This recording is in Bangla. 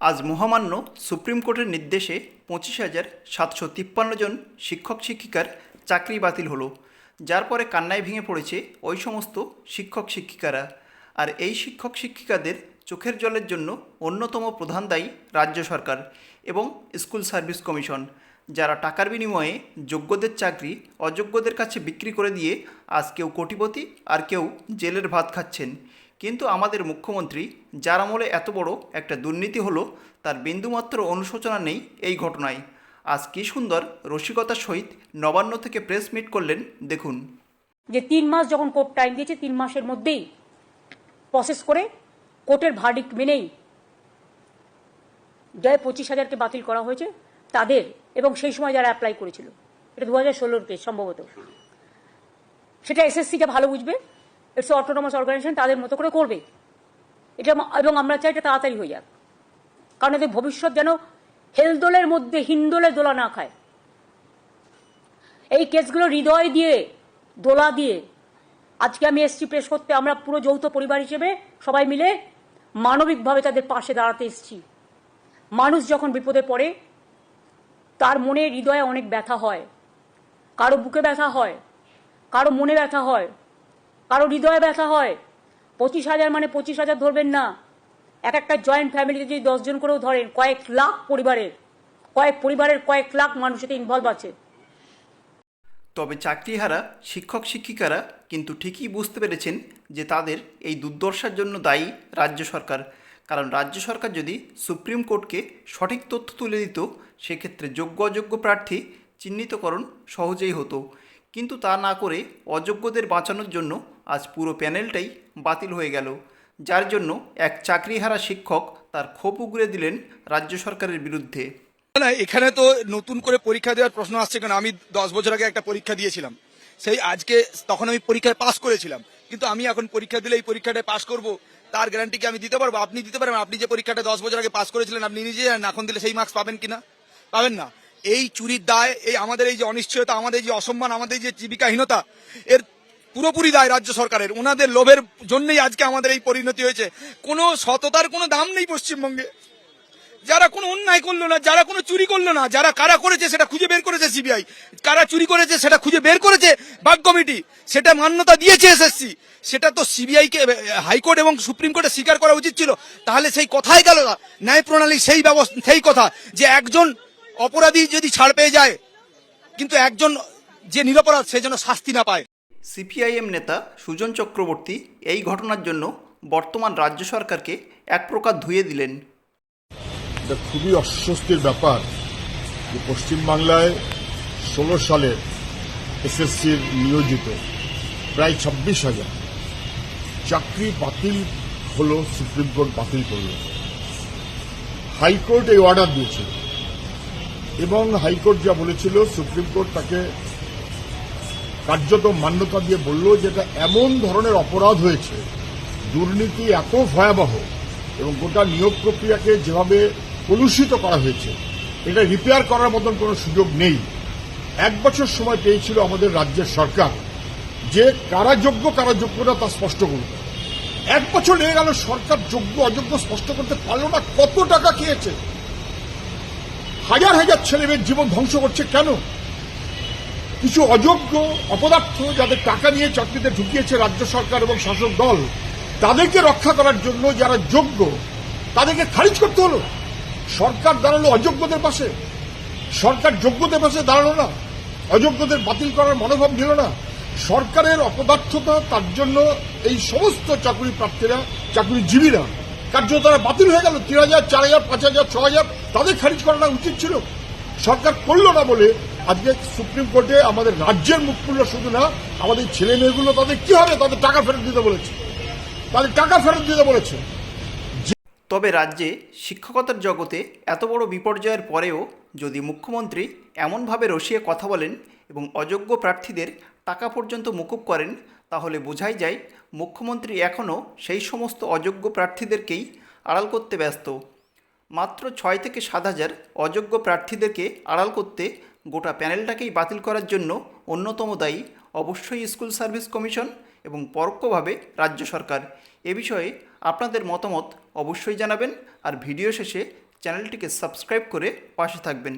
আজ মহামান্য সুপ্রিম কোর্টের নির্দেশে পঁচিশ হাজার সাতশো তিপ্পান্ন জন শিক্ষক শিক্ষিকার চাকরি বাতিল হলো, যার পরে কান্নায় ভেঙে পড়েছে ওই সমস্ত শিক্ষক শিক্ষিকারা। আর এই শিক্ষক শিক্ষিকাদের চোখের জলের জন্য অন্যতম প্রধান দায়ী রাজ্য সরকার এবং স্কুল সার্ভিস কমিশন, যারা টাকার বিনিময়ে যোগ্যদের চাকরি অযোগ্যদের কাছে বিক্রি করে দিয়ে আজ কেউ কোটিপতি আর কেউ জেলের ভাত খাচ্ছেন। কিন্তু আমাদের মুখ্যমন্ত্রী, যার আমলে এত বড় একটা দুর্নীতি হলো, তার বিন্দুমাত্র অনুশোচনা নেই এই ঘটনায়। আজ কী সুন্দর রসিকতার সহিত নবান্ন থেকে প্রেস মিট করলেন, দেখুন। যে তিন মাস যখন কোর্ট টাইম দিয়েছে, তিন মাসের মধ্যেই প্রসেস করে কোর্টের ভার্ডিক্ট মেনেই যাই পঁচিশ হাজারকে বাতিল করা হয়েছে তাদের এবং সেই সময় যারা অ্যাপ্লাই করেছিল। এটা দু হাজার ষোলোর কেস সম্ভবত। সেটা এসএসসিটা ভালো বুঝবে। ইটস অটোনমাস অর্গানাইজেশন তাদের মতো করে করবে। এটা এবং আমরা চাই এটা তাড়াতাড়ি হয়ে যাক। কারণ এদের ভবিষ্যৎ যেন হেলদোলের মধ্যে হিন্দোলের দোলা না খায়। এই কেসগুলো হৃদয় দিয়ে, দোলা দিয়ে, আজকে আমি এসছি প্রেস করতে, আমরা পুরো যৌথ পরিবার হিসেবে সবাই মিলে মানবিকভাবে তাদের পাশে দাঁড়াতে এসছি। মানুষ যখন বিপদে পড়ে, তার মনে হৃদয়ে অনেক ব্যথা হয়। কারও বুকে ব্যথা হয়, কারও মনে ব্যথা হয় কারও হৃদয়ে ব্যথা হয়, পঁচিশ হাজার মানে পঁচিশ হাজার ধরবেন না। এক একটা জয়েন্ট ফ্যামিলিতে যদি দশজন করেও ধরেন, কয়েক লাখ পরিবারের, কয়েক পরিবারের কয়েক লাখ মানুষ এতে ইনভলভ আছে। তবে চাকরিহারা, শিক্ষক শিক্ষিকারা কিন্তু ঠিকই বুঝতে পেরেছেন যে তাদের এই দুর্দশার জন্য দায়ী রাজ্য সরকার। কারণ রাজ্য সরকার যদি সুপ্রিম কোর্টকে সঠিক তথ্য তুলে দিত, সেক্ষেত্রে যোগ্য অযোগ্য প্রার্থী চিহ্নিতকরণ সহজেই হতো। কিন্তু তা না করে অযোগ্যদের বাঁচানোর জন্য আজ পুরো প্যানেলটাই বাতিল হয়ে গেল, যার জন্য এক চাকরিহারা শিক্ষক তার ক্ষোভ উগরে দিলেন রাজ্য সরকারের বিরুদ্ধে। না এখানে তো নতুন করে পরীক্ষা দেওয়ার প্রশ্ন আসছে কেন? আমি দশ বছর আগে একটা পরীক্ষা দিয়েছিলাম। সেই আজকে তখন আমি পরীক্ষায় পাস করেছিলাম। কিন্তু আমি এখন পরীক্ষা দিলে এই পরীক্ষাটায় পাস করব, তার গ্যারান্টি কি আমি দিতে পারব? আপনি দিতে পারবেন। আপনি যে পরীক্ষাটা দশ বছর আগে পাস করেছিলেন, আপনি নিজে জানেন, এখন দিলে সেই মার্কস পাবেন কিনা? পাবেন না। এই চুরির দায়, এই আমাদের এই যে অনিশ্চয়তা, আমাদের যে অসম্মান, আমাদের যে জীবিকাহীনতা, এর পুরোপুরি দায় রাজ্য সরকারের। ওনাদের লোভের জন্যই আজকে আমাদের এই পরিণতি হয়েছে। কোনো সততার কোনো দাম নেই পশ্চিমবঙ্গে। যারা কোনো অন্যায় করল না, যারা কোনো চুরি করল না, যারা কারা করেছে সেটা খুঁজে বের করেছে সিবিআই। কারা চুরি করেছে সেটা খুঁজে বের করেছে বাগ কমিটি। সেটা মান্যতা দিয়েছে এসএসসি। সেটা তো সিবিআই কে হাইকোর্ট এবং সুপ্রিম কোর্টে স্বীকার করা উচিত ছিল। তাহলে সেই কথাই গেল না। ন্যায় প্রণালী সেই ব্যবস্থা, সেই কথা যে একজন অপরাধী যদি ছাড় পেয়ে যায়, কিন্তু একজন যে নিরপরাধ, সে যেন শাস্তি না পায়। সিপিআইএম নেতা সুজন চক্রবর্তী এই ঘটনার জন্য বর্তমান রাজ্য সরকারকে এক প্রকার ধুয়ে দিলেন। এটা খুবই অস্বস্তির ব্যাপার যে পশ্চিমবাংলায় ষোলো সালে এসএসসির নিয়োজিত প্রায় ছাব্বিশ হাজার। চাকরি বাতিল হলো, সুপ্রিম কোর্ট বাতিল করল। হাইকোর্ট এই অর্ডার দিয়েছিল। এবং হাইকোর্ট যা বলেছিল, সুপ্রিম কোর্ট তাকে কার্যত মান্যতা দিয়ে বলল যে এটা এমন ধরনের অপরাধ হয়েছে। দুর্নীতি এত ভয়াবহ এবং গোটা নিয়োগ প্রক্রিয়াকে যেভাবে কলুষিত করা হয়েছে, এটা রিপেয়ার করার মতন কোনো সুযোগ নেই। এক বছর সময় পেয়েছিল আমাদের রাজ্যের সরকার। যে কারা যোগ্য কারা যোগ্য না তা স্পষ্ট করবে এক বছর লেগে গেল, সরকার যোগ্য, অযোগ্য স্পষ্ট করতে পারল না, কত টাকা খেয়েছে? হাজার হাজার ছেলেমেয়ের জীবন ধ্বংস করছে কেন? কিছু অযোগ্য অপদার্থ যাদের টাকা নিয়ে চাকরিতে ঢুকিয়েছে রাজ্য সরকার এবং শাসক দল, তাদেরকে রক্ষা করার জন্য যারা যোগ্য, তাদেরকে খারিজ করতে হলো। সরকার দাঁড়াল অযোগ্যদের পাশে। সরকার যোগ্যদের পাশে দাঁড়াল না। অযোগ্যদের বাতিল করার মনোভাব নিল না। সরকারের অপদার্থতা, তার জন্য এই সমস্ত চাকরি প্রার্থীরা চাকরিজীবীরা কার্য তারা বাতিল হয়ে গেল। তিন হাজার, চার হাজার, পাঁচ হাজার, ছ হাজার, তাদের খারিজ করানো উচিত ছিল। সরকার করল না বলে আজকে সুপ্রিম কোর্টে আমাদের রাজ্যের মুখ খুললো শুধু না, আমাদের ছেলে মেয়েগুলো তাদের কি হবে? তাদের টাকা ফেরত দিতে বলেছে। তাদের টাকা ফেরত দিতে বলেছে। তবে রাজ্যে শিক্ষকতার জগতে এত বড় বিপর্যয়ের পরেও যদি মুখ্যমন্ত্রী এমনভাবে রসিয়ে কথা বলেন এবং অযোগ্য প্রার্থীদের টাকা পর্যন্ত মুকুব করেন, তাহলে বোঝাই যায় মুখ্যমন্ত্রী এখনও সেই সমস্ত অযোগ্য প্রার্থীদেরকেই আড়াল করতে ব্যস্ত। মাত্র ছয় থেকে সাত হাজার অযোগ্য প্রার্থীদেরকে আড়াল করতে গোটা প্যানেলটাকেই বাতিল করার জন্য অন্যতম দায়ী অবশ্যই স্কুল সার্ভিস কমিশন এবং পরোক্ষভাবে রাজ্য সরকার। এ বিষয়ে আপনাদের মতামত অবশ্যই জানাবেন আর ভিডিও শেষে চ্যানেলটিকে সাবস্ক্রাইব করে পাশে থাকবেন।